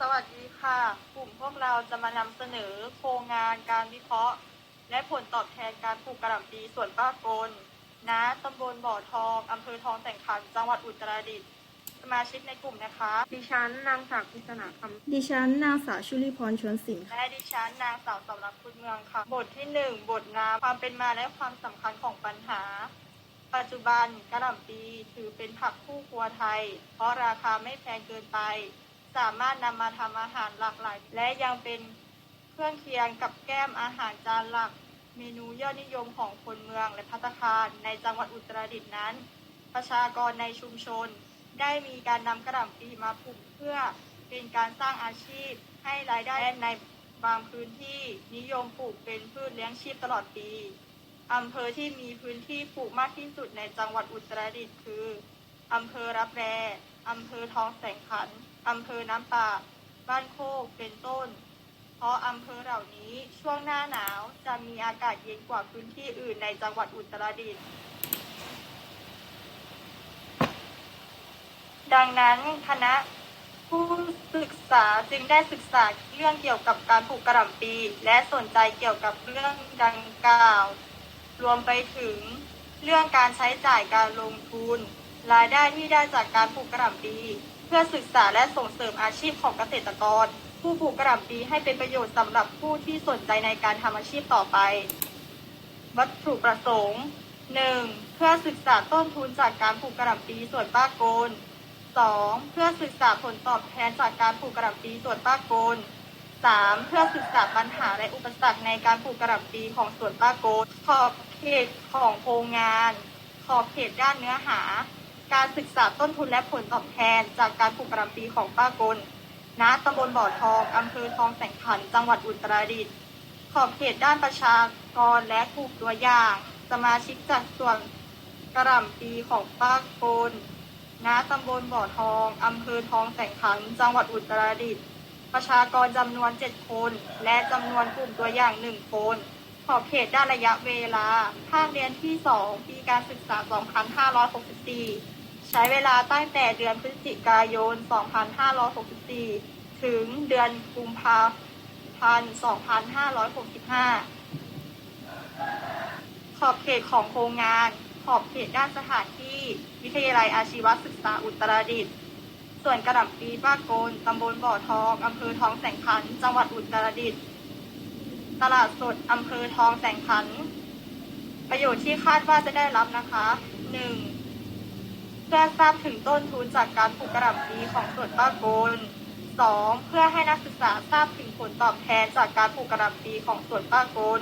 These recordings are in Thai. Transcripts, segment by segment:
สวัสดีค่ะ กลุ่มพวกเราจะมานำเสนอโครงงานการวิเคราะห์ และผลตอบแทนการปลูกกระหล่ำปีส่วนป้ากลณตำบลบ่อทองอำเภอทองแต่งขันจังหวัดอุตรดิตถ์สมาชิกในกลุ่มนะคะ ดิฉันนางศักดิ์พิศนาคำดิฉันนางสาวชุลีพรชวนสินค่ะและดิฉันนางสาวสำรับคุณเมืองค่ะ บทที่หนึ่งบทนามความเป็นมาและความสำคัญของปัญหา ปัจจุบันกระหล่ำปีถือเป็นผักคู่ครัวไทย เพราะราคาไม่แพงเกินไป สามารถนำมาทำอาหารหลากหลาย และยังเป็นเครื่องเคียงกับแก้มอาหารจานหลัก เมนูยอดนิยมของคนเมืองและพัตตาคารในจังหวัดอุตรดิตถ์นั้น ประชากรในชุมชน ได้มีการนำกระหล่ำปีมาปลูกเพื่อเป็นการสร้างอาชีพให้รายได้ในบางพื้นที่นิยมปลูกเป็นพืชเลี้ยงชีพตลอดปีอำเภอที่มีพื้นที่ปลูกมากที่สุดในจังหวัดอุตรดิตถ์คืออำเภอรับแรอำเภอทองแสงขัน อำเภอน้ำป่าบ้านโคกเป็นต้น เพราะอำเภอเหล่านี้ช่วงหน้าหนาวจะมีอากาศเย็นกว่าพื้นที่อื่นในจังหวัดอุตรดิตถ์ดังนั้นคณะผู้ศึกษาจึงได้ศึกษาเรื่องเกี่ยวกับการปลูกกระหล่ำปี และสนใจเกี่ยวกับเรื่องดังกล่าว รวมไปถึงเรื่องการใช้จ่ายการลงทุน รายได้ที่ได้จากการปลูกกระหล่ำปี เพื่อศึกษาและส่งเสริมอาชีพของเกษตรกร ผู้ปลูกกระหล่ำปีให้เป็นประโยชน์สำหรับผู้ที่สนใจในการทำอาชีพต่อไป วัตถุประสงค์ 1. เพื่อศึกษาต้นทุนจากการปลูกกระหล่ำปีส่วนป้าโกน 2. เพื่อศึกษาผลตอบแทนจากการปลูกกระหล่ำปีส่วนป้าโกน 3. เพื่อศึกษาปัญหาและอุปสรรคในการปลูกกระหล่ำปีของสวนป้าโกนขอบเขตของโครงงาน ขอบเขตด้านเนื้อหา การศึกษาต้นทุนและผลตอบแทน จากการปลูกกระลำปีของป้าโกนณตำบลบ่อทองอำเภอทองแสงขัน จังหวัดอุตรดิตถ์ขอบเขตด้านประชากรและกลุ่มตัวอย่าง สมาชิกจากส่วนกระหล่ำปีของป้าโกนณตำบลบ่อทองอำเภอทองแสงขัน จังหวัดอุตรดิตถ์ประชากรจำนวน 7 คน และจำนวนกลุ่มตัวอย่าง 1 คน ขอบเขตด้านระยะเวลาภาคเรียนที่ 2 ปีการศึกษา 2564 ช้เวลาตั้งแต่เดือนพฤศจิกายน 2564 ถึงเดือนกุมภาพันธ์ 2565 ขอบเขตของโครงงาน ขอบเขตด้านสถานที่ วิทยาลัยอาชีวศึกษาอุตรดิตถ์ ส่วนกระหล่ำปีป้าโกนตำบลบ่อทอง อำเภอทองแสงขัน จังหวัดอุตรดิตถ์ ตลาดสด อำเภอทองแสงขัน ประโยชน์ที่คาดว่าจะได้รับนะคะ 1. เพื่อทราบถึงต้นทุนจากการปลูกกระหล่ำปีของสวนป้าโกน 2. เพื่อให้นักศึกษาทราบถึงผลตอบแทนจากการปลูกกระหล่ำปีของสวนป้าโกน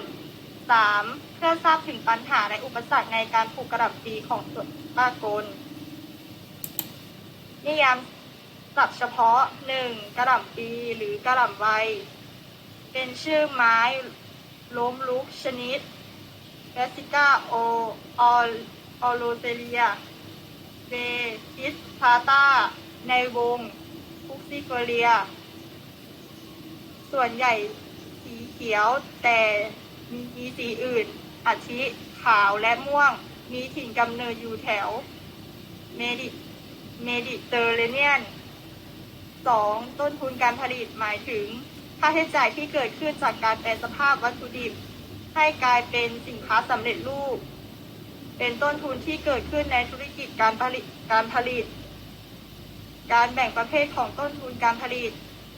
3. เพื่อทราบถึงปัญหาและอุปสรรคในการปลูกกระหล่ำปีของสวนป้าโกนนิยามศัพท์เฉพาะ 1. กระหล่ำปีหรือกระหล่ำไวเป็นชื่อไม้ล้มลุกชนิดเ e สิก้าโอออโลเซเลีย เบทิสพาตาในวงฟุกซิเฟเรีย ส่วนใหญ่สีเขียวแต่มีสีอื่น อาทิขาวและม่วง มีถิ่นกำเนิดอยู่แถว เมดิเมดิเตอร์เรเนียน 2. ต้นทุนการผลิตหมายถึง ค่าใช้จ่ายที่เกิดขึ้นจากการแปลสภาพวัตถุดิบ ให้กลายเป็นสินค้าสำเร็จรูป เป็นต้นทุนที่เกิดขึ้นในธุรกิจการผลิตการผลิต การแบ่งประเภทของต้นทุนการผลิต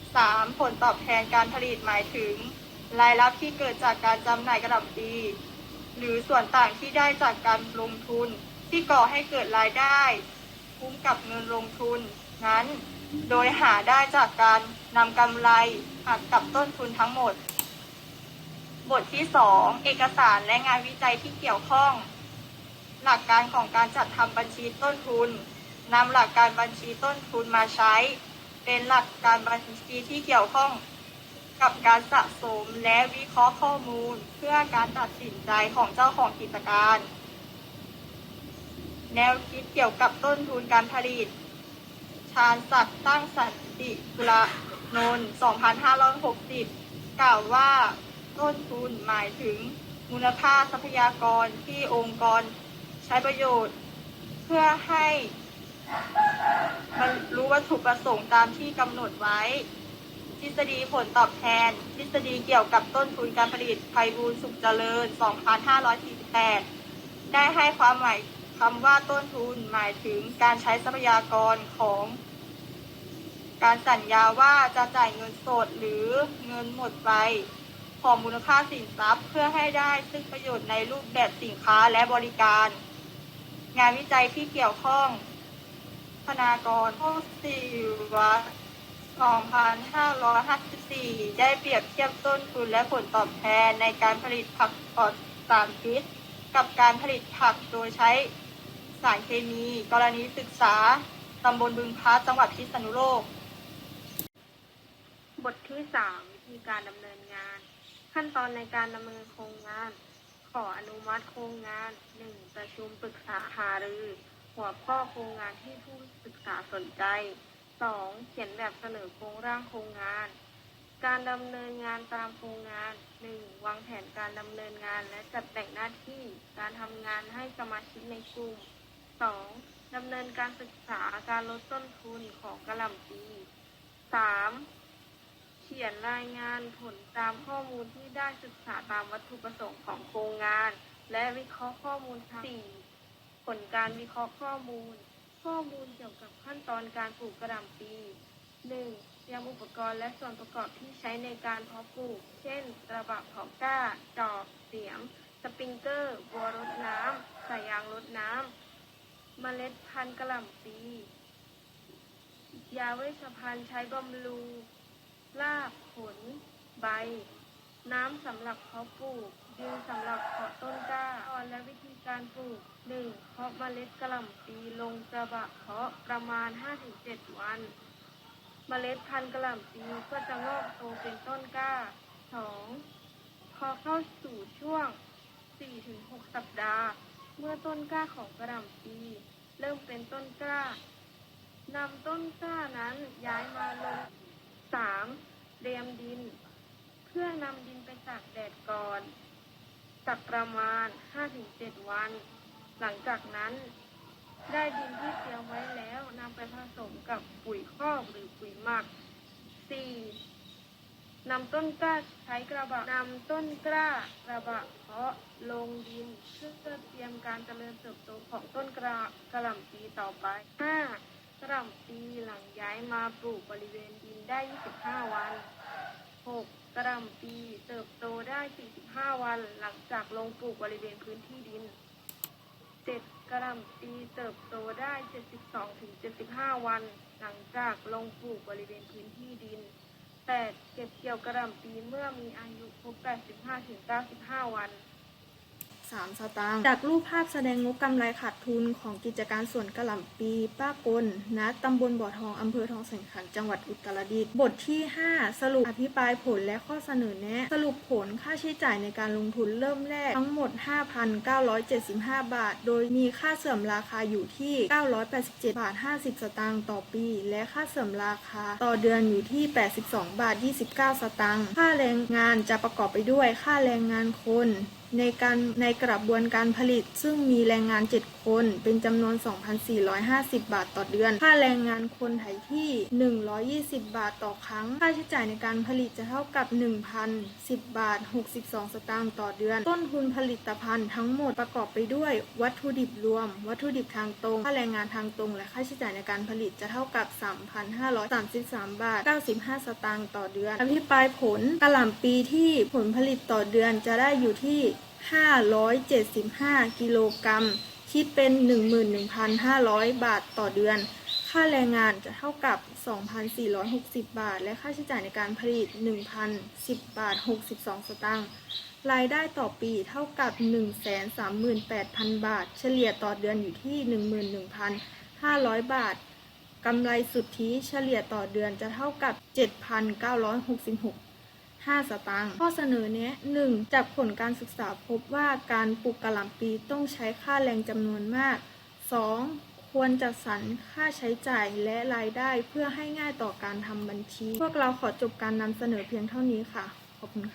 3. ผลตอบแทนการผลิตหมายถึง รายรับที่เกิดจากการจำหน่ายกระดับปีหรือส่วนต่างที่ได้จากการลงทุนที่ก่อให้เกิดรายได้ คุ้มกับเงินลงทุน นั้น โดยหาได้จากการนำกำไรหักกับต้นทุนทั้งหมด บทที่ 2 เอกสารและงานวิจัยที่เกี่ยวข้อง หลักการของการจัดทำบัญชีต้นทุนนำหลักการบัญชีต้นทุนมาใช้ เป็นหลักการบัญชีที่เกี่ยวข้องกับการสะสมและวิเคราะห์ข้อมูล เพื่อการตัดสินใจของเจ้าของกิจการ แนวคิดเกี่ยวกับต้นทุนการผลิต ชาญศักดิ์ตั้งสันติกุลนนท์2560 กล่าวว่าต้นทุนหมายถึงมูลค่าทรัพยากรที่องค์กร ใช้ประโยชน์ เพื่อให้บรรลุวัตถุประสงค์ตามที่กำหนดไว้ ทฤษฎีผลตอบแทน ทฤษฎีเกี่ยวกับต้นทุนการผลิตไพบูลสุขเจริญ 2548 ได้ให้ความหมายคำว่าต้นทุนหมายถึงการใช้ทรัพยากรของ การสัญญาว่าจะจ่ายเงินสดหรือเงินหมดไปของมูลค่าสินทรัพย์เพื่อให้ได้ซึ่งประโยชน์ในรูปแบบสินค้าและบริการ งานวิจัยที่เกี่ยวข้องพนากรข้อสี่วัด2554 ได้เปรียบเทียบต้นทุนและผลตอบแทนในการผลิตผักปลอดสารพิษ กับการผลิตผักโดยใช้สารเคมี กรณีศึกษาตำบลบึงพระจังหวัดพิษณุโลก บทที่สามวิธีการดำเนินงาน ขั้นตอนในการดำเนินโครงงาน ออนุมัติโครงงานหนึ่งประชุมปรึกษาหารือ หัวข้อโครงงานที่ผู้ศึกษาสนใจสองเขียนแบบเสนอโครงร่างโครงงาน การดำเนินงานตามโครงงานหนึ่งวางแผนการดำเนินงานและจัดแบ่งหน้าที่ การทำงานให้สมาชิกในกลุ่มสองดำเนินการศึกษาการลดต้นทุนของกระหล่ำปีสามเขียนรายงานผลตามข้อมูลที่ได้ศึกษาตามวัตถุประสงค์ของโครงงาน และวิเคราะห์ข้อมูลทั้งสี่ผลการวิเคราะห์ข้อมูล ข้อมูลเกี่ยวกับขั้นตอนการปลูกกระหล่ำปี 1. เตรียมอุปกรณ์และส่วนประกอบที่ใช้ในการเพาะปลูก เช่น กระบะเพาะก้า จอบ เสียม สปริงเกอร์ บัวรดน้ำสายยางรดน้ำ เมล็ดพันธุ์กระหล่ำปี ยาเวชภัณฑ์ใช้บำรุง รากผล ใบ น้ำสำหรับเพาะปลูกดินสำหรับเพาะต้นกล้าตอนและวิธีการปลูก 1. เพาะเมล็ดกระหล่ำปีลงกระบะเพาะประมาณ 5-7 วัน เมล็ดพันธุ์กระหล่ำปีก็จะงอกโตเป็นต้นกล้า 2. พอเข้าสู่ช่วง 4-6 สัปดาห์ เมื่อต้นกล้าของกระหล่ำปี เริ่มเป็นต้นกล้านำต้นกล้านั้นย้ายมาลง 3. เตรียมดิน เพื่อนำดินไปตากแดดก่อนสักประมาณ 5-7 วัน หลังจากนั้น ได้ดินที่เตรียมไว้แล้วนำไปผสมกับปุ๋ยคอกหรือปุ๋ยหมัก 4. นำต้นกล้าใช้กระบะนำต้นกล้ากระบะเพาะลงดินเพื่อเตรียมการเจริญเติบโตของต้นกระกระหล่ำปีต่อไป 5. กระหล่ำปีหลังย้ายมาปลูกบริเวณดินได้ 25 วัน 6. กระหล่ำปีเติบโตได้ 45 วันหลังจากลงปลูกบริเวณพื้นที่ดิน 7. กระหล่ำปีเติบโตได้ 72-75 วัน หลังจากลงปลูกบริเวณพื้นที่ดิน 8. เก็บเกี่ยวกระหล่ำปีเมื่อมีอายุครบ85-95 วัน 3 สตางค์ จากรูปภาพแสดงงบกำไรขาดทุนของกิจการส่วนกระหล่ำปีป้ากลณตำบลบ่อทองอำเภอทองแสงขันจังหวัดอุตรดิตถ์ บทที่ 5 สรุปอภิปรายผลและข้อเสนอแนะ สรุปผลค่าใช้จ่ายในการลงทุนเริ่มแรกทั้งหมด 5,975 บาท โดยมีค่าเสื่อมราคาอยู่ที่ 987 บาท 50 สตางค์ต่อปี และค่าเสื่อมราคาต่อเดือนอยู่ที่ 82 บาท 29 สตางค์ ค่าแรงงานจะประกอบไปด้วยค่าแรงงานคน ในการในกระบวนการผลิต ซึ่งมีแรงงาน 7 คน เป็นจำนวน 2,450 บาทต่อเดือน ค่าแรงงานคนไถที่ 120 บาทต่อครั้ง ค่าใช้จ่ายในการผลิตจะเท่ากับ 1,010 บาท 62 สตางค์ต่อเดือน ต้นทุนผลิตภัณฑ์ทั้งหมดประกอบไปด้วย วัตถุดิบรวม วัตถุดิบทางตรง ค่าแรงงานทางตรง และค่าใช้จ่ายในการผลิตจะเท่ากับ 3,533 บาท 95 สตางค์ต่อเดือน อภิปรายผลกระหล่ำปีที่ผลผลิตต่อเดือนจะได้อยู่ที่ 575 กิโลกรัม คิดเป็น 11,500 บาทต่อเดือน ค่าแรงงานจะเท่ากับ 2,460 บาท และค่าใช้จ่ายในการผลิต 1,010 บาท 62 สตางค์ รายได้ต่อปีเท่ากับ 138,000 บาท เฉลี่ยต่อเดือนอยู่ที่ 11,500 บาทกำไรสุทธิเฉลี่ยต่อเดือนจะเท่ากับ 7,966 5 สตางค์ ข้อเสนอแนะ 1. จากผลการศึกษาพบว่าการปลูกกะหล่ำปีต้องใช้ค่าแรงจำนวนมาก 2. ควรจัดสรรค่าใช้จ่ายและรายได้เพื่อให้ง่ายต่อการทำบัญชี พวกเราขอจบการนำเสนอเพียงเท่านี้ค่ะ ขอบคุณค่ะ